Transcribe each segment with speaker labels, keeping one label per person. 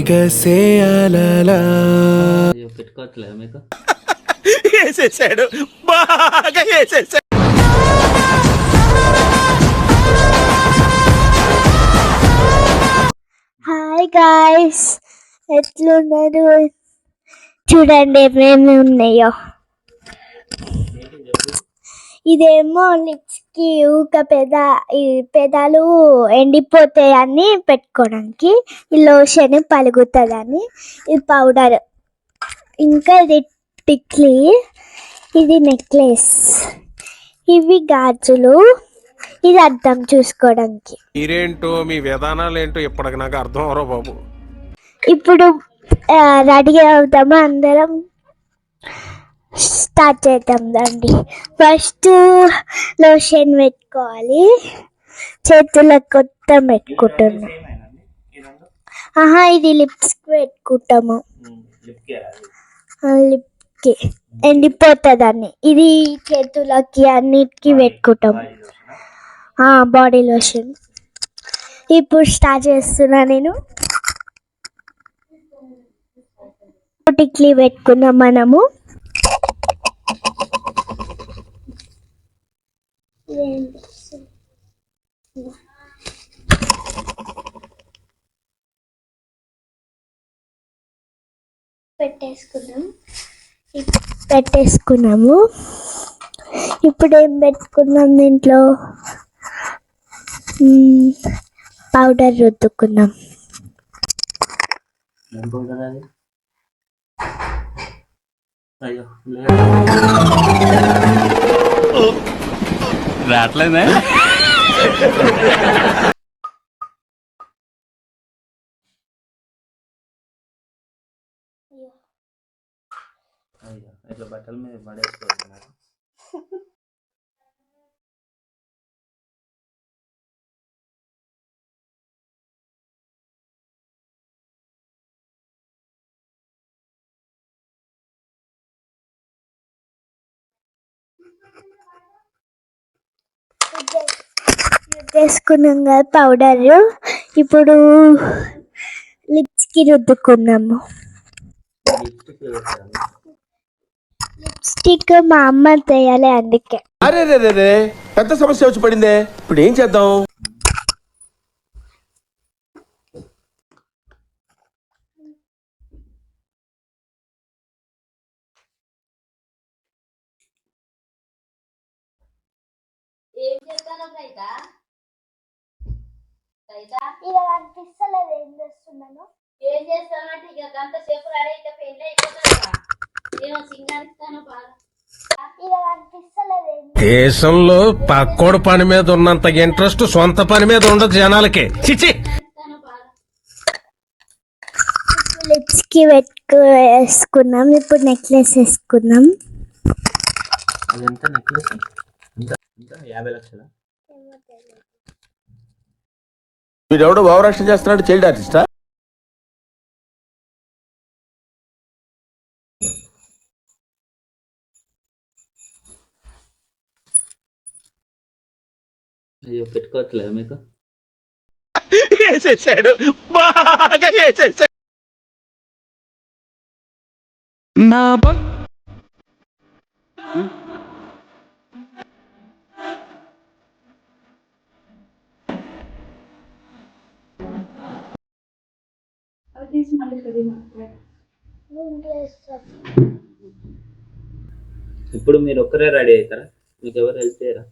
Speaker 1: ఎగసే అలలా
Speaker 2: అయ్యో పెట్టుకోవట్లేదు మీకు
Speaker 1: వేసేసాడు బాగా వేసేసాడు
Speaker 3: హాయ్ గాయ్స్ ఎట్లున్నారు చూడండి ఏమేమి ఉన్నాయో ఇదేమో లిప్స్ కి ఊక పెద ఈ పెదాలు ఎండిపోతాయని పెట్టుకోవడానికి ఈ లోషన్ పలుగుతుందని ఇది పౌడర్. ఇంకా ఇది టిక్లీ ఇది నెక్లెస్ ఇవి గాజులు. ఇది అద్దం చూసుకోవడానికి.
Speaker 1: మీరేంటో మీ విధానాలు ఏంటో ఇప్పటికి నాకు అర్థం అవరో బాబు.
Speaker 3: ఇప్పుడు రెడీ అవుతాము అందరం? స్టార్ట్ చేద్దాం రండి. ఫస్ట్ లోషన్ పెట్టుకోవాలి. చేతులకు కొత్త పెట్టుకుంటున్నాం. ఆహా ఇది లిప్స్కి పెట్టుకుంటాము. లిప్కి ఎండిపోతుందని. ఇది చేతులకి అన్నిటికీ పెట్టుకుంటాము. బాడీ లోషన్ ఇప్పుడు స్టార్ట్ చేస్తున్నా నేను. టిక్లీ పెట్టుకున్నాం మనము. పెట్టేసుకున్నాం. పెట్టేసుకున్నాము. ఇప్పుడు ఏం పెట్టుకున్నాం దీంట్లో? పౌడర్ రుద్దుకున్నాం.
Speaker 2: అయ్యో
Speaker 1: రావట్లేదే?
Speaker 2: అయ్యో. ఇట్లా బట్టల మీద పడేసుకోవాలి
Speaker 3: రుద్దేసుకున్నాం కదా పౌడర్ ఇప్పుడు లిప్స్కి రుద్దుకున్నాము.
Speaker 2: లిప్స్టిక్
Speaker 3: మా అమ్మ తేయాలి అందుకే.
Speaker 4: అరే రే రే రే పెద్ద సమస్య వచ్చి పడిందే. ఇప్పుడు ఏం చేద్దాం?
Speaker 3: ఇలా అనిపిస్తలేదు ఏం చేస్తున్నాను.
Speaker 5: ఏం చేస్తానంటే ఇక గంట సేపు రెడీ అయితే పెళ్ళి అయిపోతుందా ఏమో సింగారిస్తాను బాగా.
Speaker 1: దేశంలో పక్కోడు పని మీద ఉన్నంత ఇంట్రెస్ట్ సొంత పని మీద ఉండదు జనాలకి. చిచి
Speaker 3: లిప్స్కి పెట్టుకు వేసుకున్నాం ఇప్పుడు నెక్లెస్ వేసుకున్నాం.
Speaker 2: అది ఎంత నెక్లెస్? యాభై లక్షల?
Speaker 4: వీడెవడో భావరక్షణ చేస్తున్నాడు చైల్డ్ ఆర్టిస్టా?
Speaker 2: అయ్యో పెట్టుకోవట్లేదు మీకు?
Speaker 1: వేసేసాడు. బాగా వేసేసాడు నా
Speaker 2: ఇప్పుడు మీరు ఒక్కరే రెడీ అవుతారా? మీకు ఎవరు హెల్ప్ చేయరా?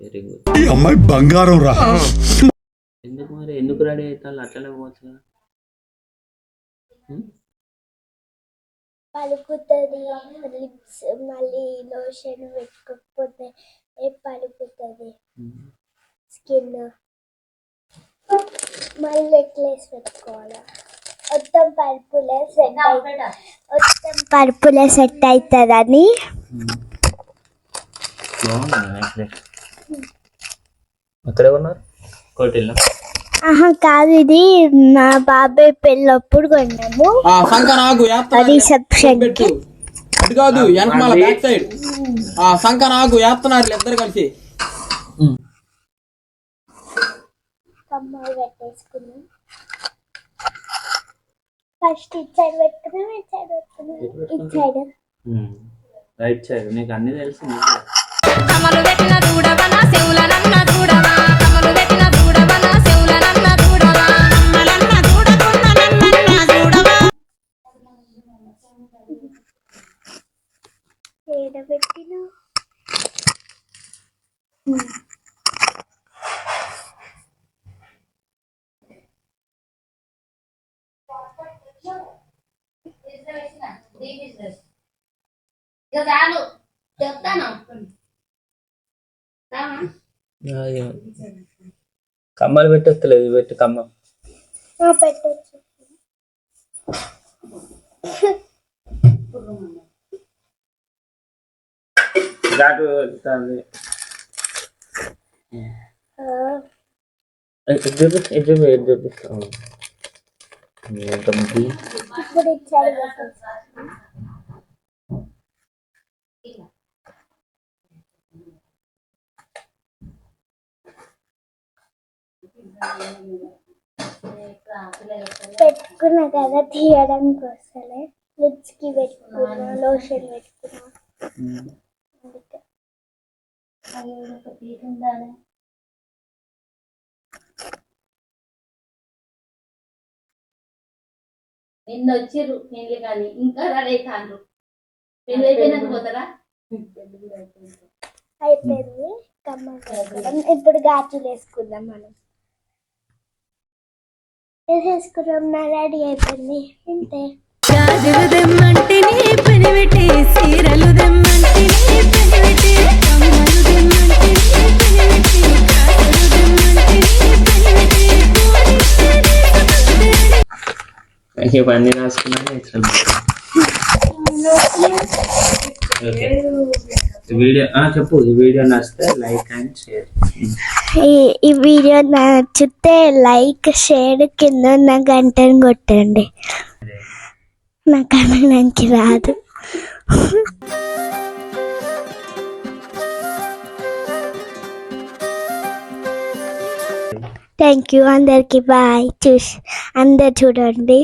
Speaker 2: వెరీ గుడ్
Speaker 6: ఈ అమ్మాయి బంగారం రా.
Speaker 2: ఎందుకు మరి? ఎందుకు రెడీ అవుతారు అట్లనే పోవచ్చు కదా?
Speaker 3: పలుకుతుంది. లిప్స్ మళ్ళీ లోషన్ పెట్టుకోకపోతే ఏ పలుకుతుంది?
Speaker 2: హ్మ్.
Speaker 3: స్కిన్. మళ్ళీ నెక్లెస్ పెట్టుకోవాలి? మొత్తం పరుపులే సెట్ మొత్తం పరుపులే సెట్ అవుతుందని
Speaker 2: కోటిల్లో?
Speaker 3: ఆహా కాదు ఇది నా బాబాయ్ పెళ్ళప్పుడు కొన్నాము.
Speaker 7: ఆ సంఖ నాకు
Speaker 3: రిసెప్షన్
Speaker 7: కాదు వెనకమాల బ్యాక్ సైడ్ నాకు వేస్తున్నారు ఇద్దరు కలిసి.
Speaker 3: కమ్మలు పెట్టేసుకున్నాం. ఫస్ట్ ఇట్ సైడ్ పెట్టుకున్నాం ఇట్ సైడ్ పెట్టుకున్నాం. ఇట్ సైడ్
Speaker 2: రైట్ సైడ్ నీకు అన్ని తెలుసు
Speaker 3: కమ్మలు
Speaker 5: ఇక చాలు చెప్తాను
Speaker 2: కమ్మలు పెట్టేస్తలేదు ఇది పెట్టు కమ్మ.
Speaker 3: పెట్టచ్చు.
Speaker 2: ఘాటు వెళ్తాంది.
Speaker 3: పెట్టచ్చు పెట్టుకున్నా కదా తీయడానికి వస్తలే లిప్స్కి పెట్టుకున్నా లోషన్ పెట్టుకున్నా. అందుకే.
Speaker 5: నిన్న వచ్చిర్రు పెళ్ళి కానీ ఇంకా రెడీ అవుతాండ్రు పెళ్ళి అయిపోయినాక పోతారా?
Speaker 3: అయిపోయింది. ఇప్పుడు గాజులు వేసుకుందాం మనం. వేసేసుకున్నాం నా రెడీ అయిపోయింది. ఇంతే.
Speaker 6: గాజులు దెమ్మంటిని పెనివిటి సీరలు
Speaker 2: ఇక అన్ని రాసుకున్నాను ఇట్లా ఓకే ఈ వీడియో ఆ, చెప్పు ఈ వీడియో నచ్చితే లైక్ అండ్ షేర్
Speaker 3: ఈ ఈ వీడియో నచ్చితే లైక్ షేర్ కింద ఉన్న గంటను కొట్టండి నాకు అనడానికి రాదు థ్యాంక్ యూ అందరికి బాయ్ చూసి అందరు చూడండి